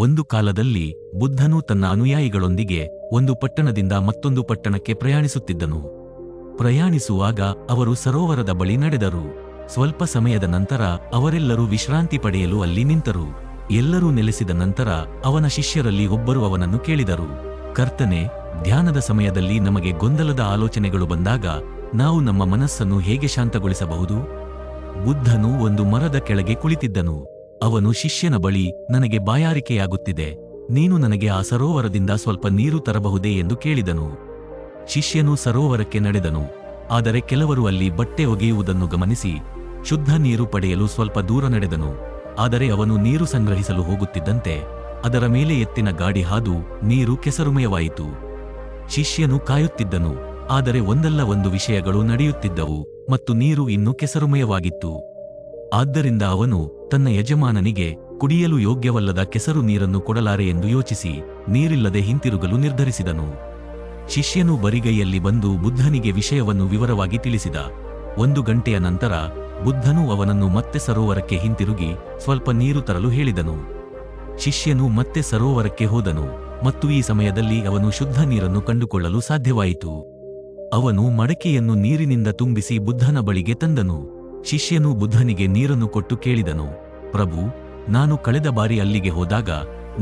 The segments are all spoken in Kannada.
ಒಂದು ಕಾಲದಲ್ಲಿ ಬುದ್ಧನು ತನ್ನ ಅನುಯಾಯಿಗಳೊಂದಿಗೆ ಒಂದು ಪಟ್ಟಣದಿಂದ ಮತ್ತೊಂದು ಪಟ್ಟಣಕ್ಕೆ ಪ್ರಯಾಣಿಸುತ್ತಿದ್ದನು. ಪ್ರಯಾಣಿಸುವಾಗ ಅವರು ಸರೋವರದ ಬಳಿ ನಡೆದರು. ಸ್ವಲ್ಪ ಸಮಯದ ನಂತರ ಅವರೆಲ್ಲರೂ ವಿಶ್ರಾಂತಿ ಪಡೆಯಲು ಅಲ್ಲಿ ನಿಂತರು. ಎಲ್ಲರೂ ನೆಲೆಸಿದ ನಂತರ ಅವನ ಶಿಷ್ಯರಲ್ಲಿ ಒಬ್ಬರು ಅವನನ್ನು ಕೇಳಿದರು. ಕರ್ತನೆ, ಧ್ಯಾನದ ಸಮಯದಲ್ಲಿ ನಮಗೆ ಗೊಂದಲದ ಆಲೋಚನೆಗಳು ಬಂದಾಗ ನಾವು ನಮ್ಮ ಮನಸ್ಸನ್ನು ಹೇಗೆ ಶಾಂತಗೊಳಿಸಬಹುದು? ಬುದ್ಧನು ಒಂದು ಮರದ ಕೆಳಗೆ ಕುಳಿತಿದ್ದನು. ಅವನು ಶಿಷ್ಯನ ಬಳಿ, ನನಗೆ ಬಾಯಾರಿಕೆಯಾಗುತ್ತಿದೆ. ನೀನು ನನಗೆ ಆ ಸರೋವರದಿಂದ ಸ್ವಲ್ಪ ನೀರು ತರಬಹುದೇ ಎಂದು ಕೇಳಿದನು. ಶಿಷ್ಯನು ಸರೋವರಕ್ಕೆ ನಡೆದನು. ಆದರೆ ಕೆಲವರು ಅಲ್ಲಿ ಬಟ್ಟೆ ಒಗೆಯುವುದನ್ನು ಗಮನಿಸಿ, ಶುದ್ಧ ನೀರು ಪಡೆಯಲು ಸ್ವಲ್ಪ ದೂರ ನಡೆದನು. ಆದರೆ ಅವನು ನೀರು ಸಂಗ್ರಹಿಸಲು ಹೋಗುತ್ತಿದ್ದಂತೆ, ಅದರ ಮೇಲೆ ಎತ್ತಿನ ಗಾಡಿ ಹಾದು ನೀರು ಕೆಸರುಮಯವಾಯಿತು. ಶಿಷ್ಯನು ಕಾಯುತ್ತಿದ್ದನು, ಆದರೆ ಒಂದಲ್ಲ ಒಂದು ವಿಷಯಗಳು ನಡೆಯುತ್ತಿದ್ದವು ಮತ್ತು ನೀರು ಇನ್ನೂ ಕೆಸರುಮಯವಾಗಿತ್ತು. ಆದ್ದರಿಂದ ಅವನು ತನ್ನ ಯಜಮಾನನಿಗೆ, ಕುಡಿಯಲು ಯೋಗ್ಯವಲ್ಲದ ಕೆಸರು ನೀರನ್ನು ಕೊಡಲಾರೆ ಎಂದು ಯೋಚಿಸಿ, ನೀರಿಲ್ಲದೆ ಹಿಂತಿರುಗಲು ನಿರ್ಧರಿಸಿದನು. ಶಿಷ್ಯನು ಬರಿಗೈಯಲ್ಲಿ ಬಂದು ಬುದ್ಧನಿಗೆ ವಿಷಯವನ್ನು ವಿವರವಾಗಿ ತಿಳಿಸಿದ. ಒಂದು ಗಂಟೆಯ ನಂತರ, ಬುದ್ಧನು ಅವನನ್ನು ಮತ್ತೆ ಸರೋವರಕ್ಕೆ ಹಿಂತಿರುಗಿ, ಸ್ವಲ್ಪ ನೀರು ತರಲು ಹೇಳಿದನು. ಶಿಷ್ಯನು ಮತ್ತೆ ಸರೋವರಕ್ಕೆ ಹೋದನು, ಮತ್ತು ಈ ಸಮಯದಲ್ಲಿ ಅವನು ಶುದ್ಧ ನೀರನ್ನು ಕಂಡುಕೊಳ್ಳಲು ಸಾಧ್ಯವಾಯಿತು. ಅವನು ಮಡಕೆಯನ್ನು ನೀರಿನಿಂದ ತುಂಬಿಸಿ ಬುದ್ಧನ ಬಳಿಗೆ ತಂದನು. ಶಿಷ್ಯನು ಬುದ್ಧನಿಗೆ ನೀರನ್ನು ಕೊಟ್ಟು ಕೇಳಿದನು, ಪ್ರಭು, ನಾನು ಕಳೆದ ಬಾರಿ ಅಲ್ಲಿಗೆ ಹೋದಾಗ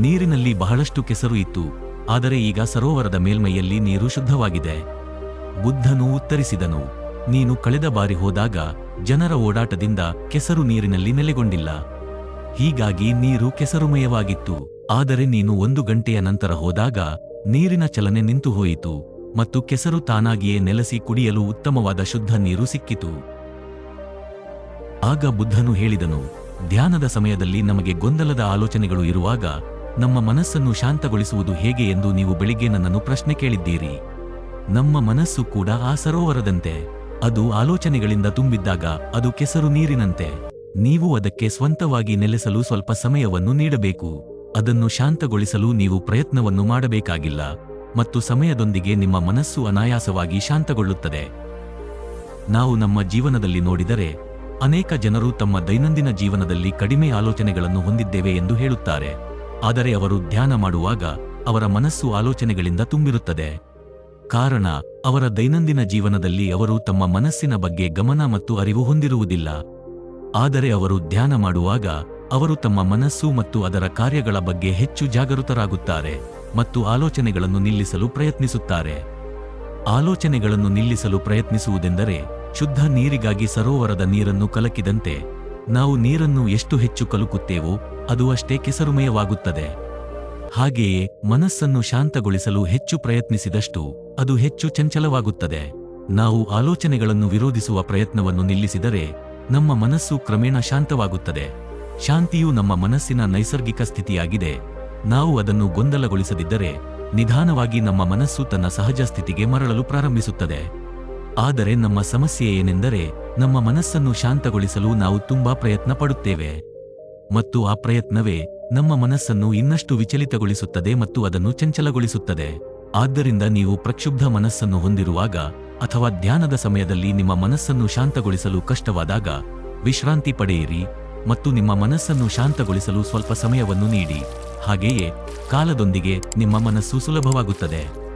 ನೀರಿನಲ್ಲಿ ಬಹಳಷ್ಟು ಕೆಸರು ಇತ್ತು, ಆದರೆ ಈಗ ಸರೋವರದ ಮೇಲ್ಮೈಯಲ್ಲಿ ನೀರು ಶುದ್ಧವಾಗಿದೆ. ಬುದ್ಧನು ಉತ್ತರಿಸಿದನು, ನೀನು ಕಳೆದ ಬಾರಿ ಹೋದಾಗ ಜನರ ಓಡಾಟದಿಂದ ಕೆಸರು ನೀರಿನಲ್ಲಿ ನೆಲೆಗೊಂಡಿಲ್ಲ. ಹೀಗಾಗಿ ನೀರು ಕೆಸರುಮಯವಾಗಿತ್ತು. ಆದರೆ ನೀನು ಒಂದು ಗಂಟೆಯ ನಂತರ ಹೋದಾಗ ನೀರಿನ ಚಲನೆ ನಿಂತು ಹೋಯಿತು ಮತ್ತು ಕೆಸರು ತಾನಾಗಿಯೇ ನೆಲೆಸಿ ಕುಡಿಯಲು ಉತ್ತಮವಾದ ಶುದ್ಧ ನೀರು ಸಿಕ್ಕಿತು. ಆಗ ಬುದ್ಧನು ಹೇಳಿದನು, ಧ್ಯಾನದ ಸಮಯದಲ್ಲಿ ನಮಗೆ ಗೊಂದಲದ ಆಲೋಚನೆಗಳು ಇರುವಾಗ ನಮ್ಮ ಮನಸ್ಸನ್ನು ಶಾಂತಗೊಳಿಸುವುದು ಹೇಗೆ ಎಂದು ನೀವು ಬೆಳಿಗ್ಗೆ ನನ್ನನ್ನು ಪ್ರಶ್ನೆ ಕೇಳಿದ್ದೀರಿ. ನಮ್ಮ ಮನಸ್ಸು ಕೂಡ ಆ ಸರೋವರದಂತೆ. ಅದು ಆಲೋಚನೆಗಳಿಂದ ತುಂಬಿದ್ದಾಗ ಅದು ಕೆಸರು ನೀರಿನಂತೆ. ನೀವು ಅದಕ್ಕೆ ಸ್ವಂತವಾಗಿ ನೆಲೆಸಲು ಸ್ವಲ್ಪ ಸಮಯವನ್ನು ನೀಡಬೇಕು. ಅದನ್ನು ಶಾಂತಗೊಳಿಸಲು ನೀವು ಪ್ರಯತ್ನವನ್ನು ಮಾಡಬೇಕಾಗಿಲ್ಲ ಮತ್ತು ಸಮಯದೊಂದಿಗೆ ನಿಮ್ಮ ಮನಸ್ಸು ಅನಾಯಾಸವಾಗಿ ಶಾಂತಗೊಳ್ಳುತ್ತದೆ. ನಾವು ನಮ್ಮ ಜೀವನದಲ್ಲಿ ನೋಡಿದರೆ ಅನೇಕ ಜನರು ತಮ್ಮ ದೈನಂದಿನ ಜೀವನದಲ್ಲಿ ಕಡಿಮೆ ಆಲೋಚನೆಗಳನ್ನು ಹೊಂದಿದ್ದೇವೆ ಎಂದು ಹೇಳುತ್ತಾರೆ. ಆದರೆ ಅವರು ಧ್ಯಾನ ಮಾಡುವಾಗ ಅವರ ಮನಸ್ಸು ಆಲೋಚನೆಗಳಿಂದ ತುಂಬಿರುತ್ತದೆ. ಕಾರಣ, ಅವರ ದೈನಂದಿನ ಜೀವನದಲ್ಲಿ ಅವರು ತಮ್ಮ ಮನಸ್ಸಿನ ಬಗ್ಗೆ ಗಮನ ಮತ್ತು ಅರಿವು ಹೊಂದಿರುವುದಿಲ್ಲ. ಆದರೆ ಅವರು ಧ್ಯಾನ ಮಾಡುವಾಗ ಅವರು ತಮ್ಮ ಮನಸ್ಸು ಮತ್ತು ಅದರ ಕಾರ್ಯಗಳ ಬಗ್ಗೆ ಹೆಚ್ಚು ಜಾಗೃತರಾಗುತ್ತಾರೆ ಮತ್ತು ಆಲೋಚನೆಗಳನ್ನು ನಿಲ್ಲಿಸಲು ಪ್ರಯತ್ನಿಸುತ್ತಾರೆ. ಆಲೋಚನೆಗಳನ್ನು ನಿಲ್ಲಿಸಲು ಪ್ರಯತ್ನಿಸುವುದೆಂದರೆ ಶುದ್ಧ ನೀರಿಗಾಗಿ ಸರೋವರದ ನೀರನ್ನು ಕಲಕಿದಂತೆ ನಾವು ನೀರನ್ನು ಎಷ್ಟು ಹೆಚ್ಚು ಕಲುಕುತ್ತೇವೋ ಅದು ಅಷ್ಟೇ ಕೆಸರುಮಯವಾಗುತ್ತದೆ. ಹಾಗೆಯೇ ಮನಸ್ಸನ್ನು ಶಾಂತಗೊಳಿಸಲು ಹೆಚ್ಚು ಪ್ರಯತ್ನಿಸಿದಷ್ಟು ಅದು ಹೆಚ್ಚು ಚಂಚಲವಾಗುತ್ತದೆ. ನಾವು ಆಲೋಚನೆಗಳನ್ನು ವಿರೋಧಿಸುವ ಪ್ರಯತ್ನವನ್ನು ನಿಲ್ಲಿಸಿದರೆ ನಮ್ಮ ಮನಸ್ಸು ಕ್ರಮೇಣ ಶಾಂತವಾಗುತ್ತದೆ. ಶಾಂತಿಯು ನಮ್ಮ ಮನಸ್ಸಿನ ನೈಸರ್ಗಿಕ ಸ್ಥಿತಿಯಾಗಿದೆ. ನಾವು ಅದನ್ನು ಗೊಂದಲಗೊಳಿಸದಿದ್ದರೆ ನಿಧಾನವಾಗಿ ನಮ್ಮ ಮನಸ್ಸು ತನ್ನ ಸಹಜ ಸ್ಥಿತಿಗೆ ಮರಳಲು ಪ್ರಾರಂಭಿಸುತ್ತದೆ. ಆದರೆ ನಮ್ಮ ಸಮಸ್ಯೆ ಏನೆಂದರೆ ನಮ್ಮ ಮನಸ್ಸನ್ನು ಶಾಂತಗೊಳಿಸಲು ನಾವು ತುಂಬಾ ಪ್ರಯತ್ನ ಪಡುತ್ತೇವೆ. ಮತ್ತು ಆ ಪ್ರಯತ್ನವೇ ನಮ್ಮ ಮನಸ್ಸನ್ನು ಇನ್ನಷ್ಟು ವಿಚಲಿತಗೊಳಿಸುತ್ತದೆ ಮತ್ತು ಅದನ್ನು ಚಂಚಲಗೊಳಿಸುತ್ತದೆ. ಆದ್ದರಿಂದ ನೀವು ಪ್ರಕ್ಷುಬ್ಧ ಮನಸ್ಸನ್ನು ಹೊಂದಿರುವಾಗ ಅಥವಾ ಧ್ಯಾನದ ಸಮಯದಲ್ಲಿ ನಿಮ್ಮ ಮನಸ್ಸನ್ನು ಶಾಂತಗೊಳಿಸಲು ಕಷ್ಟವಾದಾಗ ವಿಶ್ರಾಂತಿ ಪಡೆಯಿರಿ ಮತ್ತು ನಿಮ್ಮ ಮನಸ್ಸನ್ನು ಶಾಂತಗೊಳಿಸಲು ಸ್ವಲ್ಪ ಸಮಯವನ್ನು ನೀಡಿ. ಹಾಗೆಯೇ ಕಾಲದೊಂದಿಗೆ ನಿಮ್ಮ ಮನಸ್ಸು ಸುಲಭವಾಗುತ್ತದೆ.